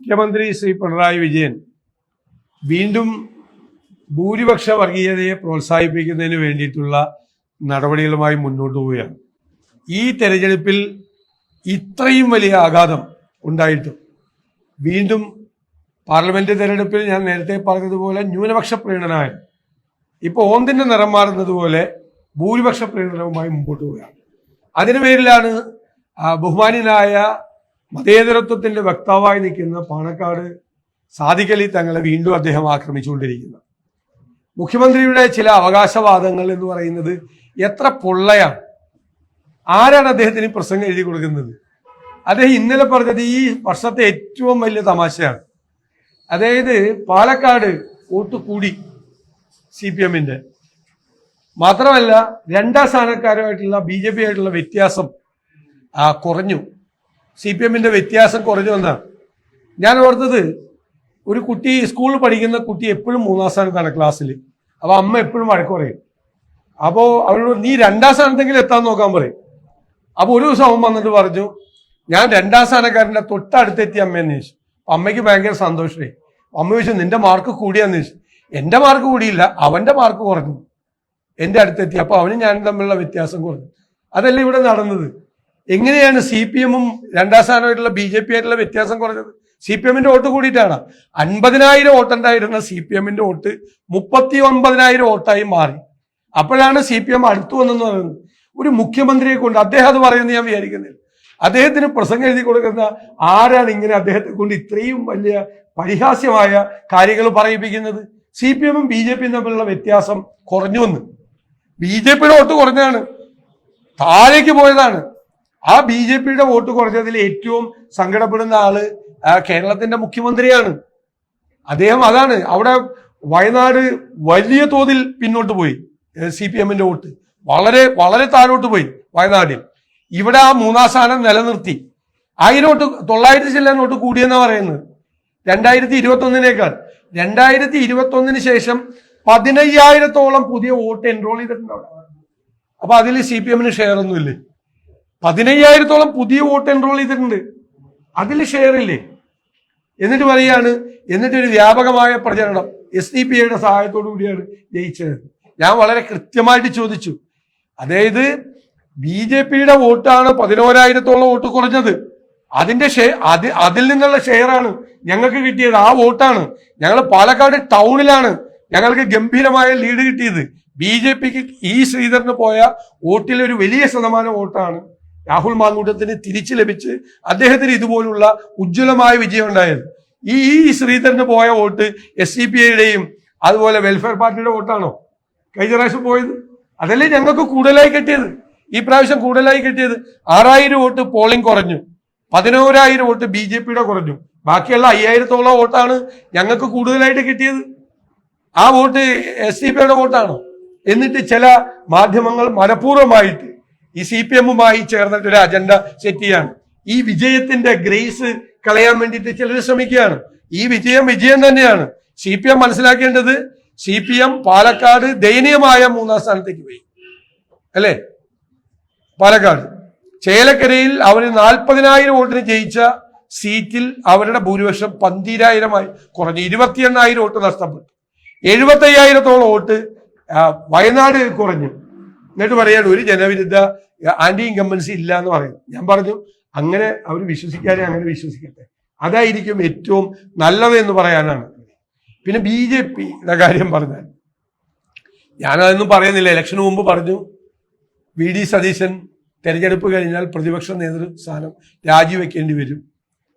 മുഖ്യമന്ത്രി ശ്രീ പിണറായി വിജയൻ വീണ്ടും ഭൂരിപക്ഷ വർഗീയതയെ പ്രോത്സാഹിപ്പിക്കുന്നതിന് വേണ്ടിയിട്ടുള്ള നടപടികളുമായി മുന്നോട്ട് പോവുകയാണ്. ഈ തെരഞ്ഞെടുപ്പിൽ ഇത്രയും വലിയ ആഘാതം ഉണ്ടായിട്ടും വീണ്ടും പാർലമെന്റ് തെരഞ്ഞെടുപ്പിൽ ഞാൻ നേരത്തെ പറഞ്ഞതുപോലെ ന്യൂനപക്ഷ പ്രീണനായ ഇപ്പോൾ ഓന്തിന്റെ നിറം മാറുന്നത് പോലെ ഭൂരിപക്ഷ പ്രീണനവുമായി മുമ്പോട്ട് പോവുകയാണ്. അതിനു പേരിലാണ് ആ, ബഹുമാന്യനായ മതേതരത്വത്തിന്റെ വക്താവായി നിൽക്കുന്ന പാണക്കാട് സാദിഖലി തങ്ങളെ വീണ്ടും അദ്ദേഹം ആക്രമിച്ചുകൊണ്ടിരിക്കുന്നു. മുഖ്യമന്ത്രിയുടെ ചില അവകാശവാദങ്ങൾ എന്ന് പറയുന്നത് എത്ര പൊള്ളയാണ്. ആരാണ് അദ്ദേഹത്തിന് പ്രസംഗം എഴുതി കൊടുക്കുന്നത്? അദ്ദേഹം ഇന്നലെ പറഞ്ഞത് ഈ വർഷത്തെ ഏറ്റവും വലിയ തമാശയാണ്. അതായത് പാലക്കാട് വോട്ട് കൂടി സി പി എമ്മിന്റെ മാത്രമല്ല രണ്ടാം സ്ഥാനക്കാരുമായിട്ടുള്ള ബി ജെ പി ആയിട്ടുള്ള വ്യത്യാസം കുറഞ്ഞു. സി പി എമ്മിന്റെ വ്യത്യാസം കുറഞ്ഞു എന്നാണ് ഞാൻ ഓർത്തത് ഒരു കുട്ടി സ്കൂളിൽ പഠിക്കുന്ന കുട്ടി എപ്പോഴും മൂന്നാം സ്ഥാനത്താണ് ക്ലാസ്സിൽ അപ്പോൾ അമ്മ എപ്പോഴും വഴക്ക് പറയും. അപ്പോൾ അവരോട് നീ രണ്ടാം സ്ഥാനത്തെങ്കിലും എത്താൻ നോക്കാൻ പറയും. അപ്പോൾ ഒരു ദിവസം അവൻ വന്നിട്ട് പറഞ്ഞു ഞാൻ രണ്ടാം സ്ഥാനക്കാരന്റെ തൊട്ടടുത്തെത്തി അമ്മയെന്ന് ചോദിച്ചു അമ്മയ്ക്ക് ഭയങ്കര സന്തോഷമായി അമ്മ ചോദിച്ചു നിന്റെ മാർക്ക് കൂടിയാന്ന് ചോദിച്ചു. എന്റെ മാർക്ക് കൂടിയില്ല അവന്റെ മാർക്ക് കുറഞ്ഞു. എന്റെ അടുത്തെത്തി. അപ്പൊ അവനും ഞാനും തമ്മിലുള്ള വ്യത്യാസം കുറഞ്ഞു. അതല്ല ഇവിടെ നടന്നത്? എങ്ങനെയാണ് സി പി എമ്മും രണ്ടാം സ്ഥാനമായിട്ടുള്ള ബി ജെ പി ആയിട്ടുള്ള വ്യത്യാസം കുറഞ്ഞത്? സി പി എമ്മിന്റെ വോട്ട് കൂടിയിട്ടാണ്. അൻപതിനായിരം വോട്ടുണ്ടായിരുന്ന സി പി എമ്മിന്റെ വോട്ട് മുപ്പത്തി ഒൻപതിനായിരം വോട്ടായി മാറി. അപ്പോഴാണ് സി പി എം അടുത്തു വന്നെന്ന് പറയുന്നത്. ഒരു മുഖ്യമന്ത്രിയെ കൊണ്ട് അദ്ദേഹം അത് പറയുന്നത് ഞാൻ വിചാരിക്കുന്നില്ല. അദ്ദേഹത്തിന് പ്രസംഗം എഴുതി കൊടുക്കുന്ന ആരാണ് ഇങ്ങനെ അദ്ദേഹത്തെ കൊണ്ട് ഇത്രയും വലിയ പരിഹാസ്യമായ കാര്യങ്ങൾ പറയിപ്പിക്കുന്നത്? സി പി എമ്മും ബി ജെ പിയും തമ്മിലുള്ള വ്യത്യാസം കുറഞ്ഞു വന്ന്. ബി ജെ പിയുടെ വോട്ട് കുറഞ്ഞാണ് താഴേക്ക് പോയതാണ്. ആ ബി ജെ പിയുടെ വോട്ട് കുറഞ്ഞതിൽ ഏറ്റവും സങ്കടപ്പെടുന്ന ആൾ കേരളത്തിന്റെ മുഖ്യമന്ത്രിയാണ്. അദ്ദേഹം അതാണ്. അവിടെ വയനാട് വലിയ തോതിൽ പിന്നോട്ട് പോയി സി പി എമ്മിന്റെ വോട്ട്. വളരെ വളരെ താഴോട്ട് പോയി വയനാട്ടിൽ ഇവിടെ ആ മൂന്നാം സ്ഥാനം നിലനിർത്തി. അതിനോട്ട് തൊള്ളായിരത്തി ചില്ലാൻ വോട്ട് കൂടിയെന്നാ പറയുന്നത്. രണ്ടായിരത്തി ഇരുപത്തി ഒന്നിനേക്കാൾ രണ്ടായിരത്തി ഇരുപത്തി ഒന്നിന് ശേഷം പതിനയ്യായിരത്തോളം പുതിയ വോട്ട് എൻറോൾ ചെയ്തിട്ടുണ്ട് അപ്പൊ അതിൽ സി പി എമ്മിന് ഷെയർ ഒന്നുമില്ലേ? പതിനയ്യായിരത്തോളം പുതിയ വോട്ട് എൻറോൾ ചെയ്തിട്ടുണ്ട്. അതിൽ ഷെയർ ഇല്ലേ? എന്നിട്ട് പറയാണ് എന്നിട്ട് ഒരു വ്യാപകമായ പ്രചരണം എസ് ഡി പി ഐയുടെ സഹായത്തോടു കൂടിയാണ് ജയിച്ചത്. ഞാൻ വളരെ കൃത്യമായിട്ട് ചോദിച്ചു. അതായത് ബി ജെ പിയുടെ വോട്ടാണ് പതിനോരായിരത്തോളം വോട്ട് കുറഞ്ഞത്. അതിന്റെ ഷെയർ അത് അതിൽ നിന്നുള്ള ഷെയറാണ് ഞങ്ങൾക്ക് കിട്ടിയത്. ആ വോട്ടാണ്. ഞങ്ങൾ പാലക്കാട് ടൗണിലാണ് ഞങ്ങൾക്ക് ഗംഭീരമായ ലീഡ് കിട്ടിയത്. ബി ജെ പിക്ക് ഈ ശ്രീധരന് പോയ വോട്ടിൽ ഒരു വലിയ ശതമാനം വോട്ടാണ് രാഹുൽ മാങ്കൂട്ടത്തിന് തിരിച്ചു ലഭിച്ച് അദ്ദേഹത്തിന് ഇതുപോലുള്ള ഉജ്ജ്വലമായ വിജയം ഉണ്ടായത്. ഈ ശ്രീധരന് പോയ വോട്ട് എസ് സി പി ഐയുടെയും അതുപോലെ വെൽഫെയർ പാർട്ടിയുടെ വോട്ടാണോ? കഴിഞ്ഞ പ്രാവശ്യം പോയത്. അതല്ലേ ഞങ്ങൾക്ക് കൂടുതലായി കിട്ടിയത്. ഈ പ്രാവശ്യം കൂടുതലായി കിട്ടിയത് ആറായിരം വോട്ട് പോളിംഗ് കുറഞ്ഞു. പതിനോരായിരം വോട്ട് ബി ജെ പിയുടെ കുറഞ്ഞു. ബാക്കിയുള്ള അയ്യായിരത്തോളം വോട്ടാണ് ഞങ്ങൾക്ക് കൂടുതലായിട്ട് കിട്ടിയത്. ആ വോട്ട് എസ് ഡി പിയുടെ വോട്ടാണോ? എന്നിട്ട് ചില മാധ്യമങ്ങൾ മനഃപൂർവമായിട്ട് ഈ സി പി എമ്മുമായി ചേർന്നിട്ട് ഒരു അജണ്ട സെറ്റ് ചെയ്യാണ്. ഈ വിജയത്തിന്റെ ഗ്രേസ് കളയാൻ വേണ്ടിയിട്ട് ചിലർ ശ്രമിക്കുകയാണ്. ഈ വിജയം വിജയം തന്നെയാണ്. സി പി എം മനസ്സിലാക്കേണ്ടത് സി പി എം പാലക്കാട് ദയനീയമായ മൂന്നാം സ്ഥാനത്തേക്ക് പോയി. അല്ലേ? പാലക്കാട്. ചേലക്കരയിൽ അവർ നാൽപ്പതിനായിരം വോട്ടിന് ജയിച്ച സീറ്റിൽ അവരുടെ ഭൂരിപക്ഷം പന്തിരായിരമായി കുറഞ്ഞു ഇരുപത്തിയെണ്ണായിരം വോട്ട് നഷ്ടപ്പെട്ടു. എഴുപത്തയ്യായിരത്തോളം വോട്ട് വയനാട് കുറഞ്ഞു. എന്നിട്ട് പറയാണ് ഒരു ജനവിരുദ്ധ ആന്റി ഇൻകമ്പൻസി ഇല്ല എന്ന് പറയുന്നു. ഞാൻ പറഞ്ഞു അങ്ങനെ അവർ വിശ്വസിക്കാതെ അങ്ങനെ വിശ്വസിക്കട്ടെ. അതായിരിക്കും ഏറ്റവും നല്ലത് എന്ന് പറയാനാണ്. പിന്നെ ബി ജെ പിയുടെ കാര്യം പറഞ്ഞാൽ ഞാനതൊന്നും പറയുന്നില്ല. ഇലക്ഷന് മുമ്പ് പറഞ്ഞു വി ഡി സതീശൻ തെരഞ്ഞെടുപ്പ് കഴിഞ്ഞാൽ പ്രതിപക്ഷ നേതൃസ്ഥാനം രാജിവെക്കേണ്ടി വരും.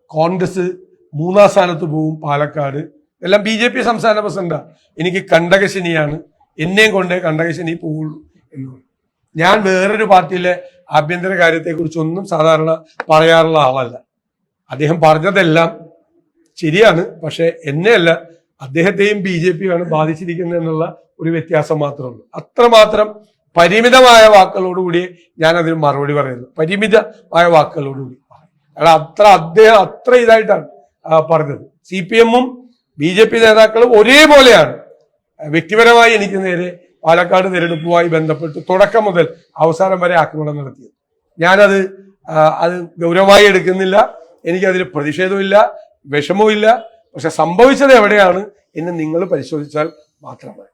കോൺഗ്രസ് മൂന്നാം സ്ഥാനത്ത് പോവും പാലക്കാട്. എല്ലാം ബി ജെ പി സംസ്ഥാന പ്രസിഡന്റാ. എനിക്ക് കണ്ടകശനിയാണ്. എന്നെയും കൊണ്ടേ കണ്ടകശനി പോവുള്ളൂ. ഞാൻ വേറൊരു പാർട്ടിയിലെ ആഭ്യന്തര കാര്യത്തെക്കുറിച്ചൊന്നും സാധാരണ പറയാറുള്ള ആളല്ല. അദ്ദേഹം പറഞ്ഞതെല്ലാം ശരിയാണ് പക്ഷെ എന്നെയല്ല അദ്ദേഹത്തെയും ബി ജെ പിയാണ് ബാധിച്ചിരിക്കുന്നത് എന്നുള്ള ഒരു വ്യത്യാസം മാത്രമേ ഉള്ളൂ. അത്രമാത്രം പരിമിതമായ വാക്കുകളോടുകൂടി ഞാൻ അതിന് മറുപടി പറയുന്നു. പരിമിതമായ വാക്കുകളോടുകൂടി. കാരണം അത്ര അദ്ദേഹം അത്ര ഇതായിട്ടാണ് പറഞ്ഞത്. സി പി എമ്മും ബി ജെ പി നേതാക്കളും ഒരേപോലെയാണ്. വ്യക്തിപരമായി എനിക്ക് നേരെ പാലക്കാട് തിരഞ്ഞെടുപ്പുമായി ബന്ധപ്പെട്ട് തുടക്കം മുതൽ അവസാനം വരെ ആക്രമണം നടത്തിയത്. ഞാനത് അത് ഗൗരവമായി എടുക്കുന്നില്ല. എനിക്കതിൽ പ്രതിഷേധമില്ല വിഷമവുമില്ല. പക്ഷെ സംഭവിച്ചത് എവിടെയാണ് എന്ന് നിങ്ങൾ പരിശോധിച്ചാൽ മാത്രമാണ്